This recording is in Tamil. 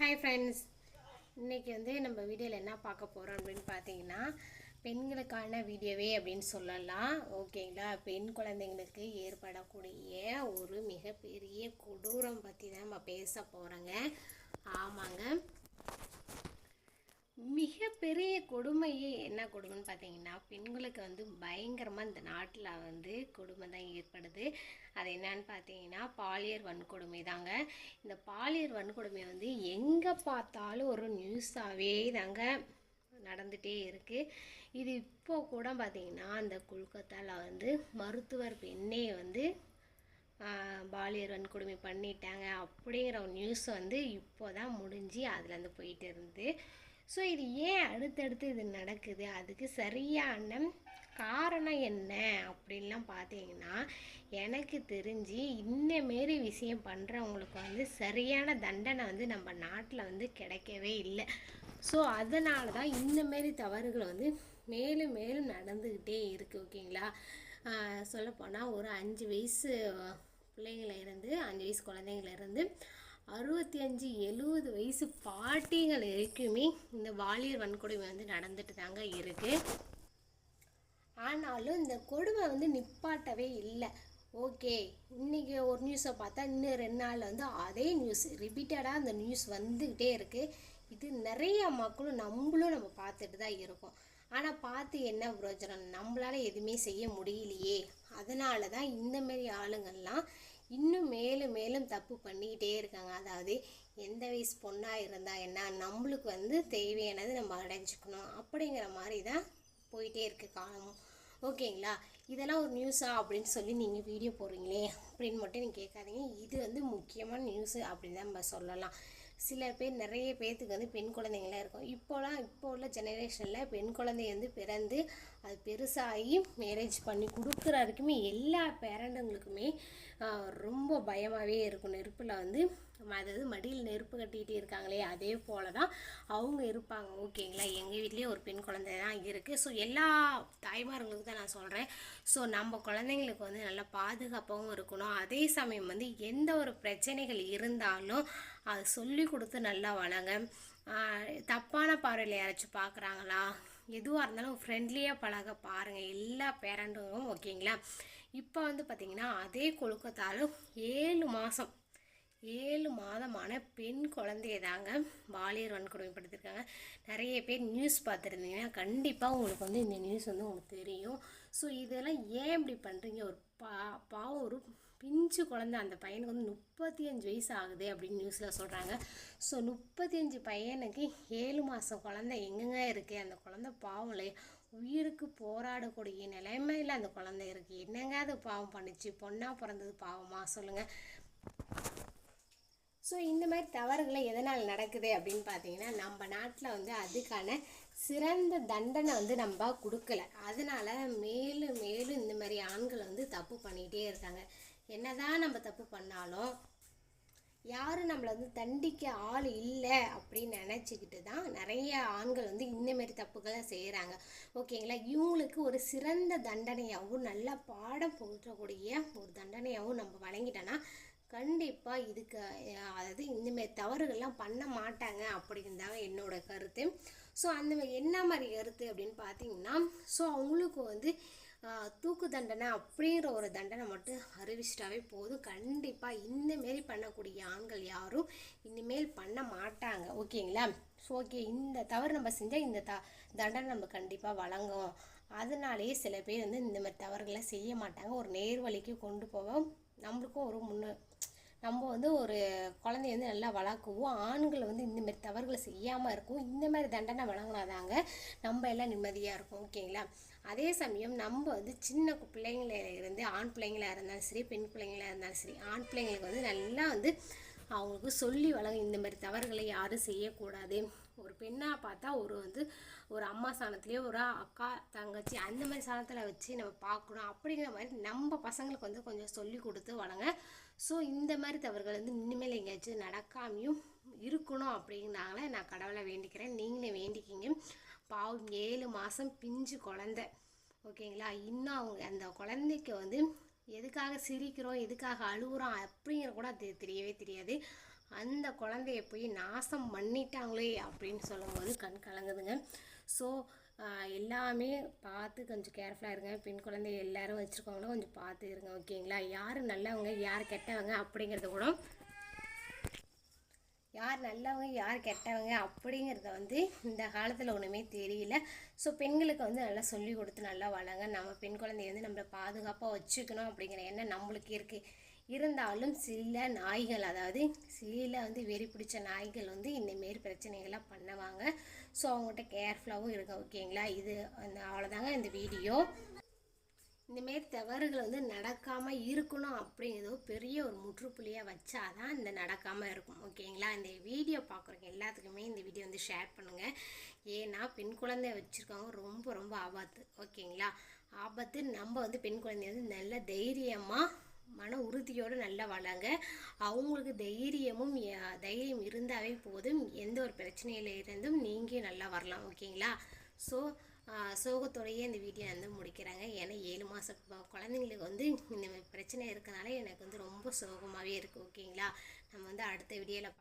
ஹாய் ஃப்ரெண்ட்ஸ் இன்றைக்கி வந்து நம்ம வீடியோவில் என்ன பார்க்க போகிறோம் அப்படின்னு பார்த்தீங்கன்னா பெண்களுக்கான வீடியோவே அப்படின்னு சொல்லலாம். ஓகேங்களா? பெண் குழந்தைங்களுக்கு ஏற்படக்கூடிய ஒரு மிகப்பெரிய கொடூரம் பற்றி தான் நம்ம பேச போகிறோங்க ஆமாங்க. பெரிய கொடுமையே என்ன கொடுமைன்னு பார்த்தீங்கன்னா பெண்களுக்கு வந்து பயங்கரமாக இந்த நாட்டில் வந்து கொடுமை தான் ஏற்படுது. அது என்னன்னு பார்த்தீங்கன்னா பாலியல் வன்கொடுமை தாங்க இந்த பாலியல் வன்கொடுமை வந்து எங்கே பார்த்தாலும் ஒரு நியூஸாகவே தாங்க நடந்துகிட்டே இருக்குது இது இப்போ கூட பார்த்தீங்கன்னா அந்த கொல்கத்தாவில் வந்து மருத்துவர் பெண்ணே வந்து பாலியர் பாலியல் வன்கொடுமை பண்ணிட்டாங்க அப்படிங்கிற ஒரு நியூஸ் வந்து இப்போ தான் முடிஞ்சு அதுலேருந்து போயிட்டு இருந்து ஸோ இது ஏன் அடுத்தடுத்து இது நடக்குது? அதுக்கு சரியான காரணம் என்ன? அப்படின்லாம் பார்த்தீங்கன்னா எனக்கு தெரிஞ்சு இந்த மாரி விஷயம் பண்ணுறவங்களுக்கு வந்து சரியான தண்டனை வந்து நம்ம நாட்டில் வந்து கிடைக்கவே இல்லை. ஸோ அதனால தான் இந்த மாரி தவறுகள் வந்து மேலும் மேலும் நடந்துக்கிட்டே இருக்குது ஓகேங்களா? சொல்லப்போனால் ஒரு அஞ்சு வயசு பிள்ளைங்கள இருந்து அஞ்சு வயசு குழந்தைங்கள இருந்து அறுபத்தி அஞ்சு எழுபது வயசு பாட்டிகள் வரைக்குமே இந்த வாலியர் வன்கொடுமை வந்து நடந்துட்டு தாங்க இருக்குது ஆனாலும் இந்த கொடுமை வந்து நிப்பாட்டவே இல்லை. ஓகே இன்றைக்கி ஒரு நியூஸை பார்த்தா இன்னும் ரெண்டு நாள் வந்து அதே நியூஸ் ரிப்பீட்டடாக அந்த நியூஸ் வந்துக்கிட்டே இருக்குது இது நிறைய மக்களும் நம்மளும் நம்ம பார்த்துட்டு தான் இருக்கோம். ஆனால் பார்த்து என்ன பிரயோஜனம்? நம்மளால் எதுவுமே செய்ய முடியலையே. அதனால தான் இந்தமாரி ஆளுங்கள்லாம் இன்னும் மேலும் மேலும் தப்பு பண்ணிக்கிட்டே இருக்காங்க. அதாவது எந்த வயசு பொண்ணாக இருந்தால் என்ன நம்மளுக்கு வந்து தேவையானது நம்ம அடைஞ்சிக்கணும் அப்படிங்கிற மாதிரி தான் போயிட்டே இருக்கு காலமும் ஓகேங்களா? இதெல்லாம் ஒரு நியூஸா அப்படின்னு சொல்லி நீங்கள் வீடியோ போடுறீங்களே அப்படின்னு மட்டும் நீங்கள் கேட்காதீங்க. இது வந்து முக்கியமான நியூஸு அப்படின்னு தான் நம்ம சொல்லலாம். சில பேர் நிறைய பேர்த்துக்கு வந்து பெண் குழந்தைங்களாம் இருக்கும். இப்போலாம் இப்போ உள்ள ஜெனரேஷனில் பெண் குழந்தை வந்து பிறந்து அது பெருசாகி மேரேஜ் பண்ணி கொடுக்குற வரைக்குமே எல்லா பேரண்ட்டுங்களுக்குமே ரொம்ப பயமாகவே இருக்கும். நெருப்பில் வந்து அதாவது மடியில் நெருப்பு கட்டிக்கிட்டே இருக்காங்களே அதே போல தான் அவங்க இருப்பாங்க. ஓகேங்களா? எங்கள் வீட்லேயே ஒரு பெண் குழந்தை தான் இருக்குது ஸோ எல்லா தாய்மார்களுக்கு தான் நான் சொல்கிறேன் ஸோ நம்ம குழந்தைங்களுக்கு வந்து நல்லா பாதுகாப்பாகவும் இருக்கணும். அதே சமயம் வந்து எந்த ஒரு பிரச்சனைகள் இருந்தாலும் அது சொல்லி கொடுத்து நல்லா வளங்க. தப்பான பார்வையில் யாராச்சும் பார்க்குறாங்களா எதுவாக இருந்தாலும் ஃப்ரெண்ட்லியாக பழக பாருங்கள் எல்லா பேரண்ட்டும் ஓகேங்களா? இப்போ வந்து பார்த்திங்கன்னா அதே கொழுக்கத்தாலும் ஏழு மாதம் ஏழு மாதமான பெண் குழந்தைய தாங்க பாலியல் வன்கொடுமைப்படுத்திருக்காங்க. நிறைய பேர் நியூஸ் பார்த்துருந்தீங்கன்னா கண்டிப்பாக உங்களுக்கு வந்து இந்த நியூஸ் வந்து உங்களுக்கு தெரியும். ஸோ இதெல்லாம் ஏன் இப்படி பண்ணுறீங்க ஒரு பா பாவம் பிஞ்சு குழந்தை அந்த பையனுக்கு வந்து முப்பத்தி அஞ்சு வயசு ஆகுது அப்படின்னு நியூஸில் சொல்கிறாங்க ஸோ முப்பத்தி அஞ்சு பையனுக்கு ஏழு மாதம் குழந்தை எங்கெங்க இருக்குது அந்த குழந்தை பாவம் இல்லையா? உயிருக்கு போராடக்கூடிய நிலைமையில் அந்த குழந்தை இருக்குது என்னங்க அது பாவம் பண்ணுச்சு? பொண்ணாக பிறந்தது பாவமாக சொல்லுங்கள் ஸோ இந்த மாதிரி தவறுகளை எதனால் நடக்குது அப்படின்னு பார்த்தீங்கன்னா நம்ம நாட்டில் வந்து அதுக்கான சிறந்த தண்டனை வந்து நம்ம கொடுக்கல. அதனால மேலும் மேலும் இந்த மாதிரி ஆண்கள் வந்து தப்பு பண்ணிகிட்டே இருக்காங்க. என்னதான் நம்ம தப்பு பண்ணாலும் யாரும் நம்மளை வந்து தண்டிக்க ஆள் இல்லை அப்படின்னு நினச்சிக்கிட்டு தான் நிறைய ஆண்கள் வந்து இந்தமாரி தப்புகளை செய்கிறாங்க ஓகேங்களா? இவங்களுக்கு ஒரு சிறந்த தண்டனையாகவும் நல்லா பாடம் புகற்றக்கூடிய ஒரு தண்டனையாகவும் நம்ம வழங்கிட்டோன்னா கண்டிப்பாக இதுக்கு அதாவது இந்தமாரி தவறுகள்லாம் பண்ண மாட்டாங்க அப்படின்னு தாங்க என்னோடய கருத்து. ஸோ அந்த என்ன மாதிரி கருத்து அப்படின்னு பார்த்தீங்கன்னா ஸோ அவங்களுக்கு வந்து தூக்கு தண்டனை அப்படிங்கிற ஒரு தண்டனை மட்டும் அறிவிச்சிட்டாவே போதும். கண்டிப்பாக இந்தமாரி பண்ணக்கூடிய ஆண்கள் யாரும் இனிமேல் பண்ண மாட்டாங்க. ஓகேங்களா? ஸோ ஓகே இந்த தவறு நம்ம செஞ்சால் இந்த த தண்டனை நம்ம கண்டிப்பாக வழங்கும் அதனாலேயே சில பேர் வந்து இந்த மாதிரி தவறுகளை செய்ய மாட்டாங்க. ஒரு நேர்வழிக்கு கொண்டு போவோம் நம்மளுக்கும் ஒரு முன்ன நம்ம வந்து ஒரு குழந்தைய வந்து நல்லா வளர்க்குவோம் ஆண்களை வந்து இந்தமாரி தவறுகளை செய்யாமல் இருக்கும் இந்த மாதிரி தண்டனை வழங்கினாதாங்க நம்ம எல்லாம் நிம்மதியாக இருக்கும் ஓகேங்களா? அதே சமயம் நம்ம வந்து சின்ன பிள்ளைங்கள இருந்து ஆண் பிள்ளைங்களாக இருந்தாலும் சரி பெண் பிள்ளைங்களா இருந்தாலும் சரி ஆண் பிள்ளைங்களுக்கு வந்து நல்லா வந்து அவங்களுக்கு சொல்லி வழங்க இந்த மாதிரி தவறுகளை யாரும் செய்யக்கூடாது. ஒரு பெண்ணாக பார்த்தா ஒரு வந்து ஒரு அம்மா சாணத்துலேயோ ஒரு அக்கா தங்கச்சி அந்த மாதிரி சாணத்தில் வச்சு நம்ம பார்க்கணும். அப்படிங்கிற மாதிரி நம்ம பசங்களுக்கு வந்து கொஞ்சம் சொல்லி கொடுத்து வளங்க ஸோ இந்த மாதிரி தவறுகள் வந்து இனிமேல் எங்கேயாச்சும் நடக்காமையும் இருக்கணும் அப்படின்னாங்களே நான் கடவுளை வேண்டிக்கிறேன். நீங்களே வேண்டிக்கிங்க. பாவம் ஏழு மாதம் பிஞ்சு குழந்தை. ஓகேங்களா? இன்னும் அவங்க அந்த குழந்தைக்கு வந்து எதுக்காக சிரிக்கிறோம் எதுக்காக அழுகுறோம் அப்படிங்கிற கூட அது தெரியவே தெரியாது. அந்த குழந்தைய போய் நாசம் பண்ணிட்டாங்களே அப்படின்னு சொல்லும்போது கண் கலங்குதுங்க. ஸோ எல்லாமே பார்த்து கொஞ்சம் கேர்ஃபுல்லாக இருங்க. பெண் குழந்தை எல்லாரும் வச்சுருக்கவங்களும் கொஞ்சம் பார்த்து இருங்க ஓகேங்களா? யார் நல்லவங்க யார் கெட்டவங்க அப்படிங்கிறத கூட யார் நல்லவங்க யார் கெட்டவங்க அப்படிங்கிறத வந்து இந்த காலத்தில் ஒன்றுமே தெரியல. ஸோ பெண்களுக்கு வந்து நல்லா சொல்லி கொடுத்து நல்லா வளங்க. நம்ம பெண் குழந்தைய வந்து நம்மளை பாதுகாப்பாக வச்சுக்கணும் அப்படிங்கிற எண்ணம் நம்மளுக்கு இருக்குது இருந்தாலும் சில நாய்கள் அதாவது சில வந்து வெறி பிடிச்ச நாய்கள் வந்து இந்தமாரி பிரச்சனைகள்லாம் பண்ணுவாங்க. ஸோ அவங்ககிட்ட கேர்ஃபுல்லாகவும் இருங்க ஓகேங்களா இது அந்த அவ்வளோதாங்க இந்த வீடியோ இந்தமாரி தவறுகள் வந்து நடக்காமல் இருக்கணும் அப்படிங்கிறதோ பெரிய ஒரு முற்றுப்புள்ளியாக வச்சாதான் இந்த நடக்காமல் இருக்கும் ஓகேங்களா இந்த வீடியோ பார்க்குறவங்க எல்லாத்துக்குமே இந்த வீடியோ வந்து ஷேர் பண்ணுங்கள் ஏன்னா பெண் குழந்தை வச்சுருக்கவங்க ரொம்ப ரொம்ப ஆபத்து ஓகேங்களா ஆபத்து நம்ம வந்து பெண் குழந்தைய வந்து நல்ல தைரியமாக மன உறுதியோடு நல்லா வளங்க அவங்களுக்கு தைரியமும் தைரியம் இருந்தாவே போதும். எந்த ஒரு பிரச்சனையில் இருந்தும் நீங்கள் நல்லா வரலாம் ஓகேங்களா? ஸோ சோகத்தோடையே இந்த வீடியோ வந்து முடிக்கிறாங்க. ஏன்னா ஏழு மாதம் குழந்தைங்களுக்கு வந்து இந்த பிரச்சனை இருக்கனால எனக்கு வந்து ரொம்ப சோகமாகவே இருக்குது ஓகேங்களா? நம்ம வந்து அடுத்த வீடியோவில்